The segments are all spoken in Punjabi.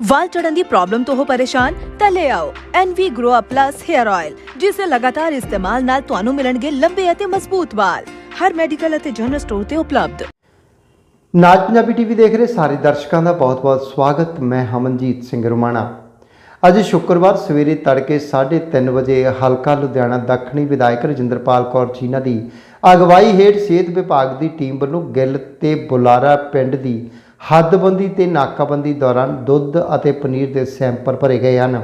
ਵਾਲ ਝੜਨ ਦੀ ਪ੍ਰੋਬਲਮ ਤੋਂ ਹੋ ਪਰੇਸ਼ਾਨ, ਤਾਂ ਲੈ ਆਓ NV Grow Up Plus Hair Oil ਜਿਸ ਦੇ ਲਗਾਤਾਰ ਇਸਤੇਮਾਲ ਨਾਲ ਤੁਹਾਨੂੰ ਮਿਲਣਗੇ ਲੰਬੇ ਅਤੇ ਮਜ਼ਬੂਤ ਵਾਲ। ਹਰ ਮੈਡੀਕਲ ਅਤੇ ਜਨਰਲ ਸਟੋਰ ਤੇ ਉਪਲਬਧ। ਨਾਜ ਪੰਜਾਬੀ ਟੀਵੀ ਦੇਖ ਰਹੇ ਸਾਰੇ ਦਰਸ਼ਕਾਂ ਦਾ ਬਹੁਤ-ਬਹੁਤ ਸਵਾਗਤ। ਮੈਂ ਹਮਨਜੀਤ ਸਿੰਘ ਰੁਮਾਣਾ। ਅੱਜ ਸ਼ੁੱਕਰਵਾਰ ਸਵੇਰੇ ਤੜਕੇ 3:30 ਵਜੇ ਹਲਕਾ ਲੁਧਿਆਣਾ ਦੱਖਣੀ ਵਿਧਾਇਕ ਰਜਿੰਦਰਪਾਲ ਕੌਰ ਜੀਨਾ ਦੀ ਅਗਵਾਈ ਹੇਠ ਸਿਹਤ ਵਿਭਾਗ ਦੀ ਟੀਮ ਵੱਲੋਂ ਗਿੱਲ ਤੇ ਬੁਲਾਰਾ ਪਿੰਡ ਦੀ ਹੱਦਬੰਦੀ ਤੇ ਨਾਕਾਬੰਦੀ ਦੌਰਾਨ ਦੁੱਧ ਅਤੇ ਪਨੀਰ ਦੇ ਸੈਂਪਲ ਭਰੇ ਗਏ ਹਨ।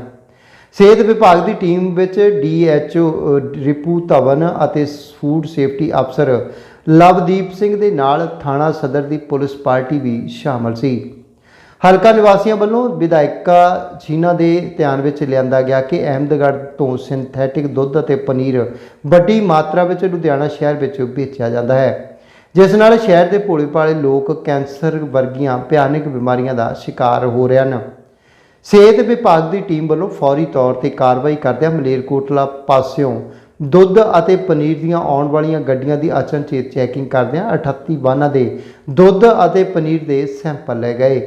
ਸਿਹਤ ਵਿਭਾਗ ਦੀ ਟੀਮ ਵਿੱਚ ਡੀਐਚਓ ਰਿਪੂ ਧਵਨ ਅਤੇ ਫੂਡ ਸੇਫਟੀ ਅਫਸਰ ਲਵਦੀਪ ਸਿੰਘ ਦੇ ਨਾਲ ਥਾਣਾ ਸਦਰ ਦੀ ਪੁਲਿਸ ਪਾਰਟੀ ਵੀ ਸ਼ਾਮਲ ਸੀ। ਹਲਕਾ ਨਿਵਾਸੀਆਂ ਵੱਲੋਂ ਵਿਧਾਇਕਾ ਜੀਨਾ ਦੇ ਧਿਆਨ ਵਿੱਚ ਲਿਆਂਦਾ ਗਿਆ ਕਿ ਅਹਿਮਦਗੜ੍ਹ ਤੋਂ ਸਿੰਥੈਟਿਕ ਦੁੱਧ ਅਤੇ ਪਨੀਰ ਵੱਡੀ ਮਾਤਰਾ ਵਿੱਚ ਲੁਧਿਆਣਾ ਸ਼ਹਿਰ ਵਿੱਚ ਵੇਚਿਆ ਜਾਂਦਾ ਹੈ। ਜਿਸ ਨਾਲ ਸ਼ਹਿਰ ਦੇ ਭੋਲੇ ਭਾਲੇ ਲੋਕ ਕੈਂਸਰ ਵਰਗੀਆਂ ਭਿਆਨਕ ਬਿਮਾਰੀਆਂ ਦਾ ਸ਼ਿਕਾਰ ਹੋ ਰਹੇ ਹਨ। ਸਿਹਤ ਵਿਭਾਗ ਦੀ ਟੀਮ ਵੱਲੋਂ ਫੌਰੀ ਤੌਰ ਤੇ ਕਾਰਵਾਈ ਕਰਦਿਆਂ ਮਲੇਰਕੋਟਲਾ ਪਾਸਿਓਂ ਦੁੱਧ ਅਤੇ ਪਨੀਰ ਦੀਆਂ ਆਉਣ ਵਾਲੀਆਂ ਗੱਡੀਆਂ ਦੀ ਅਚਨਚੇਤ ਚੈਕਿੰਗ ਕਰਦਿਆਂ 38 ਵਾਹਨਾਂ ਦੇ ਦੁੱਧ ਅਤੇ ਪਨੀਰ ਦੇ ਸੈਂਪਲ ਲੈ ਗਏ।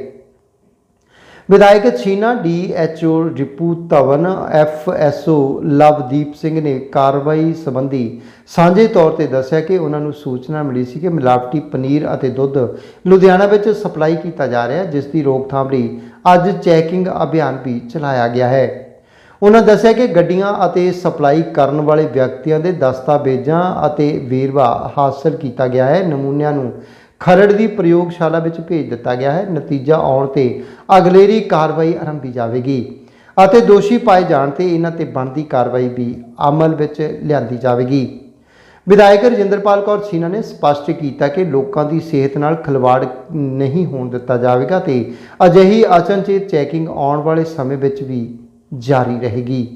ਵਿਧਾਇਕ ਛੀਨਾ ਡੀਐਚਓ ਰਿਪੂ ਧਵਨ ਐਫਐਸਓ ਲਵਦੀਪ ਸਿੰਘ ਨੇ ਕਾਰਵਾਈ ਸੰਬੰਧੀ ਸਾਂਝੇ ਤੌਰ ਤੇ ਦੱਸਿਆ ਕਿ ਉਹਨਾਂ ਨੂੰ ਸੂਚਨਾ ਮਿਲੀ ਸੀ ਕਿ ਮਿਲਾਵਟੀ ਪਨੀਰ ਅਤੇ ਦੁੱਧ ਲੁਧਿਆਣਾ ਵਿੱਚ ਸਪਲਾਈ ਕੀਤਾ ਜਾ ਰਿਹਾ ਹੈ ਜਿਸ ਦੀ ਰੋਕਥਾਮ ਲਈ ਅੱਜ ਚੈਕਿੰਗ ਅਭਿਆਨ ਵੀ ਚਲਾਇਆ ਗਿਆ ਹੈ। ਉਹਨਾਂ ਦੱਸਿਆ ਕਿ ਗੱਡੀਆਂ ਅਤੇ ਸਪਲਾਈ ਕਰਨ ਵਾਲੇ ਵਿਅਕਤੀਆਂ ਦੇ ਦਸਤਾਵੇਜ਼ਾਂ ਅਤੇ ਵੇਰਵਾ ਹਾਸਲ ਕੀਤਾ ਗਿਆ ਹੈ। ਨਮੂਨਿਆਂ ਨੂੰ ਖਰੜ ਦੀ ਪ੍ਰਯੋਗਸ਼ਾਲਾ ਵਿੱਚ ਭੇਜ ਦਿੱਤਾ ਗਿਆ ਹੈ। ਨਤੀਜਾ ਆਉਣ ਤੇ ਅਗਲੇਰੀ ਕਾਰਵਾਈ ਆਰੰਭੀ ਜਾਵੇਗੀ ਅਤੇ ਦੋਸ਼ੀ ਪਾਏ ਜਾਣ ਤੇ ਇਹਨਾਂ ਤੇ ਬਣਦੀ ਕਾਰਵਾਈ ਵੀ ਅਮਲ ਵਿੱਚ ਲਿਆਂਦੀ ਜਾਵੇਗੀ। ਵਿਧਾਇਕ ਰਜਿੰਦਰਪਾਲ ਕੌਰ ਸੀਨਾ ਨੇ ਸਪਸ਼ਟ ਕੀਤਾ ਕਿ ਲੋਕਾਂ ਦੀ ਸਿਹਤ ਨਾਲ ਖਿਲਵਾੜ ਨਹੀਂ ਹੋਣ ਦਿੱਤਾ ਜਾਵੇਗਾ ਤੇ ਅਜਿਹੀ ਅਚਨਚੇਤ ਚੈਕਿੰਗ ਆਉਣ ਵਾਲੇ ਸਮੇਂ ਵਿੱਚ ਵੀ ਜਾਰੀ ਰਹੇਗੀ।